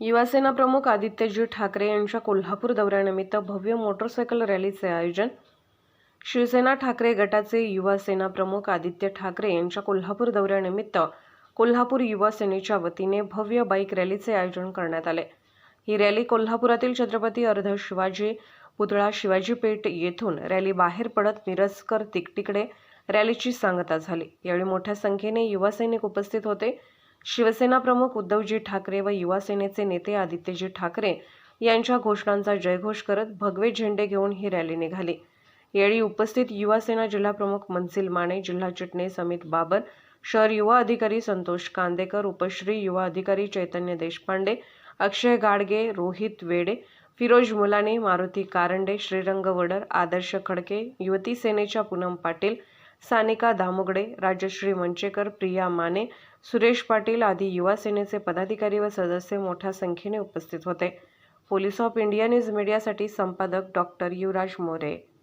युवासेना प्रमुख आदित्यजी ठाकरे यांच्या कोल्हापूर दौऱ्यानिमित्त भव्य मोटरसायकल रॅलीचे आयोजन. शिवसेना ठाकरे गटाचे युवासेना प्रमुख आदित्य ठाकरे यांच्या कोल्हापूर दौऱ्यानिमित्त कोल्हापूर युवा सेनेच्या वतीने भव्य बाईक रॅलीचे आयोजन करण्यात आले. ही रॅली कोल्हापुरातील छत्रपती अर्ध शिवाजी पुतळा शिवाजी पेठ येथून रॅली बाहेर पडत मिरजकर तिकटिकडे रॅलीची सांगता झाली. यावेळी मोठ्या संख्येने युवा सैनिक उपस्थित होते. शिवसेना प्रमुख उद्धवजी ठाकरे व युवासेनेचे नेते आदित्यजी ठाकरे यांच्या घोषणांचा जयघोष करत भगवे झेंडे घेऊन ही रॅली निघाली. यावेळी उपस्थित युवासेना जिल्हाप्रमुख जिल्हा प्रमुख मनसिल माने जिल्हा चिटणीस अमित बाबर शहर युवा अधिकारी संतोष कांदेकर उपश्री युवा अधिकारी चैतन्य देशपांडे अक्षय गाडगे रोहित वेडे फिरोज मुलाने मारुती कारंडे श्रीरंग वडर आदर्श खडके युवती सेनेच्या पूनम पाटील सानिका दामुगडे राजश्री मंचेकर प्रिया माने सुरेश पाटील आदी युवा सेनेचे पदाधिकारी व सदस्य मोठ्या संख्येने उपस्थित होते. पोलीस ऑफ इंडिया न्यूज मीडियासाठी संपादक डॉक्टर युवराज मोरे.